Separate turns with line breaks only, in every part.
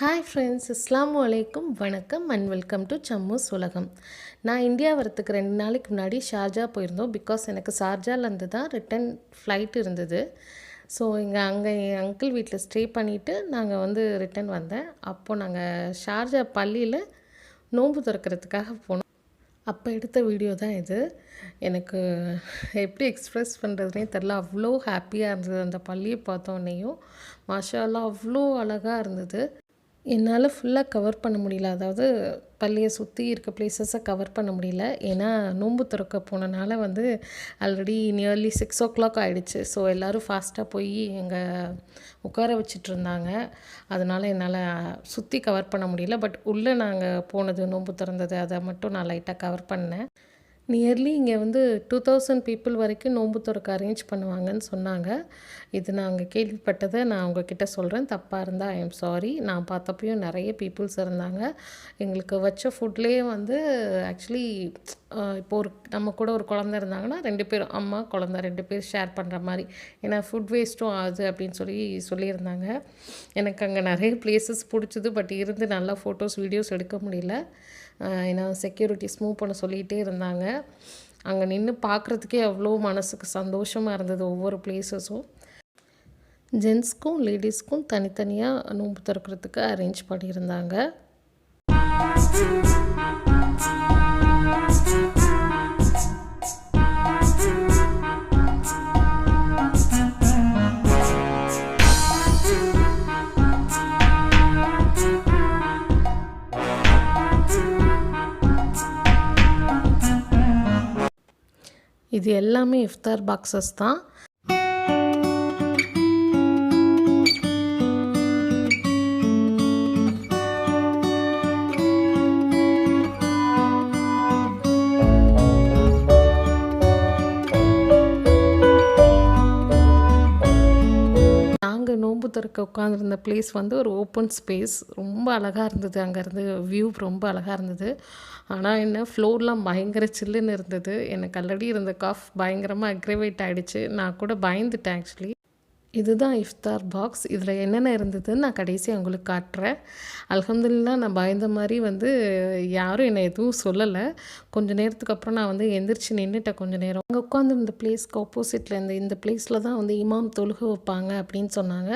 Hi friends இஸ்லாம் அலைக்கும் வணக்கம் and welcome to சம்மூஸ் உலகம் நான் இந்தியா வரத்துக்கு ரெண்டு நாளைக்கு முன்னாடி ஷார்ஜா போயிருந்தோம் பிகாஸ் எனக்கு ஷார்ஜாலேருந்து தான் ரிட்டன் ஃப்ளைட் இருந்தது ஸோ இங்கே அங்கே என் அங்கிள் வீட்டில் ஸ்டே பண்ணிவிட்டு நாங்கள் வந்து ரிட்டன் வந்தேன். அப்போது நாங்கள் ஷார்ஜா பள்ளியில் நோன்பு திறக்கிறதுக்காக போனோம். அப்போ எடுத்த வீடியோ தான் இது. எனக்கு எப்படி எக்ஸ்ப்ரெஸ் பண்ணுறதுனே தெரில. அவ்வளோ ஹாப்பியாக இருந்தது அந்த பள்ளியை பார்த்தோன்னேயும் மாஷாலாம் அவ்வளோ அழகாக இருந்தது. என்னால் ஃபுல்லாக கவர் பண்ண முடியல. அதாவது பள்ளியை சுற்றி இருக்க பிளேசஸை கவர் பண்ண முடியல. ஏன்னா நோன்பு திறக்க போனனால வந்து already nearly six o'clock ஆகிடுச்சு ஸோ எல்லோரும் ஃபாஸ்ட்டாக போய் எங்கே உட்கார வச்சுட்டு இருந்தாங்க. அதனால் என்னால் சுற்றி கவர் பண்ண முடியல. பட் உள்ளே நாங்கள் போனது நோன்பு திறந்தது அதை மட்டும் நான் லைட்டாக கவர் பண்ணேன். நியர்லி இங்கே வந்து டூ தௌசண்ட் பீப்புள் வரைக்கும் நோன்பு துறக்க அரேஞ்ச் பண்ணுவாங்கன்னு சொன்னாங்க. இது நாங்கள் கேள்விப்பட்டதை நான் உங்ககிட்ட சொல்கிறேன் தப்பாக இருந்தால் ஐ எம் சாரி நான் பார்த்தப்பையும் நிறைய பீப்புள்ஸ் இருந்தாங்க. எங்களுக்கு வச்ச ஃபுட்லேயே வந்து ஆக்சுவலி இப்போ ஒரு நம்ம கூட ஒரு குழந்த இருந்தாங்கன்னா ரெண்டு பேரும் அம்மா குழந்த ரெண்டு பேர் ஷேர் பண்ணுற மாதிரி. ஏன்னா ஃபுட் வேஸ்ட்டும் ஆகுது அப்படின்னு சொல்லி சொல்லியிருந்தாங்க. எனக்கு அங்கே நிறைய பிளேசஸ் பிடிச்சது பட் இருந்து நல்லா ஃபோட்டோஸ் வீடியோஸ் எடுக்க முடியல. ஏன்னா செக்யூரிட்டிஸ் மூவ் பண்ண சொல்லிகிட்டே இருந்தாங்க. அங்கே நின்று பார்க்குறதுக்கே அவ்வளோ மனசுக்கு சந்தோஷமாக இருந்தது ஒவ்வொரு பிளேஸஸும் ஜென்ஸ்க்கும் லேடிஸ்க்கும் தனித்தனியாக நோன்பு திறக்கிறதுக்கு அரேஞ்ச் பண்ணியிருந்தாங்க. இது எல்லாமே இஃப்தார் பாக்ஸஸ் தான். நாங்கள் உட்காந்துருந்த பிளேஸ் வந்து ஒரு ஓப்பன் ஸ்பேஸ் ரொம்ப அழகாக இருந்தது. அங்கேருந்து வியூ ரொம்ப அழகாக இருந்தது. ஆனால் என்ன ஃப்ளோர்லாம் பயங்கர சில்லுன்னு இருந்தது. எனக்கு ஆல்ரெடி இருந்த காஃப் பயங்கரமாக அக்ரிவேட் ஆகிடுச்சு நான் கூட பயந்துட்டேன் ஆக்சுவலி இதுதான் இஃப்தார் பாக்ஸ் இதில் என்னென்ன இருந்ததுன்னு நான் கடைசியாக உங்களுக்கு காட்டுறேன். அலமதுல்லா நான் பயந்த மாதிரி வந்து யாரும் என்னை எதுவும் சொல்லலை. கொஞ்சம் நேரத்துக்கு அப்புறம் நான் வந்து எந்திரிச்சு நின்றுட்டேன் கொஞ்சம் நேரம். அங்கே உட்காந்து இந்த பிளேஸ்க்கு ஆப்போசிட்டில் இந்த இந்த பிளேஸில் தான் வந்து இமாம் தொழுக வைப்பாங்க அப்படின்னு சொன்னாங்க.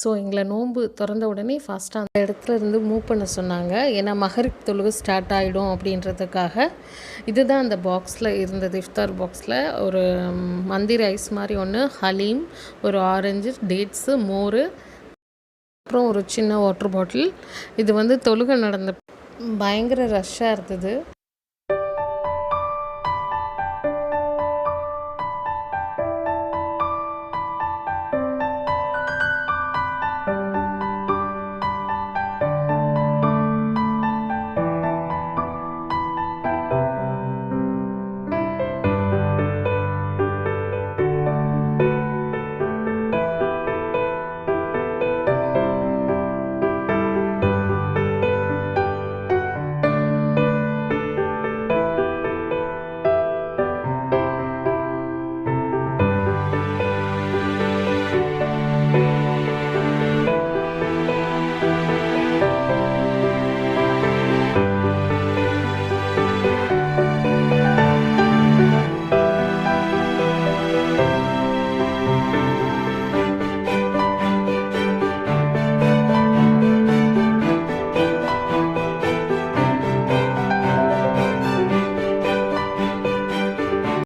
ஸோ எங்களை நோன்பு திறந்த உடனே ஃபஸ்ட்டு அந்த இடத்துல இருந்து மூவ் பண்ண சொன்னாங்க. ஏன்னா மஹரிக் தொழுகு ஸ்டார்ட் ஆகிடும் அப்படின்றதுக்காக. இதுதான் அந்த பாக்ஸில் இருந்தது இஃப்தார் பாக்ஸில் ஒரு மந்தி ரைஸ் மாதிரி ஒன்று ஹலீம் ஒரு ஆரஞ்சு டேட்ஸு மோர் அப்புறம் ஒரு சின்ன வாட்டர் பாட்டில். இது வந்து தொழுகை நடந்த பயங்கர ரஷ்ஷாக இருந்தது.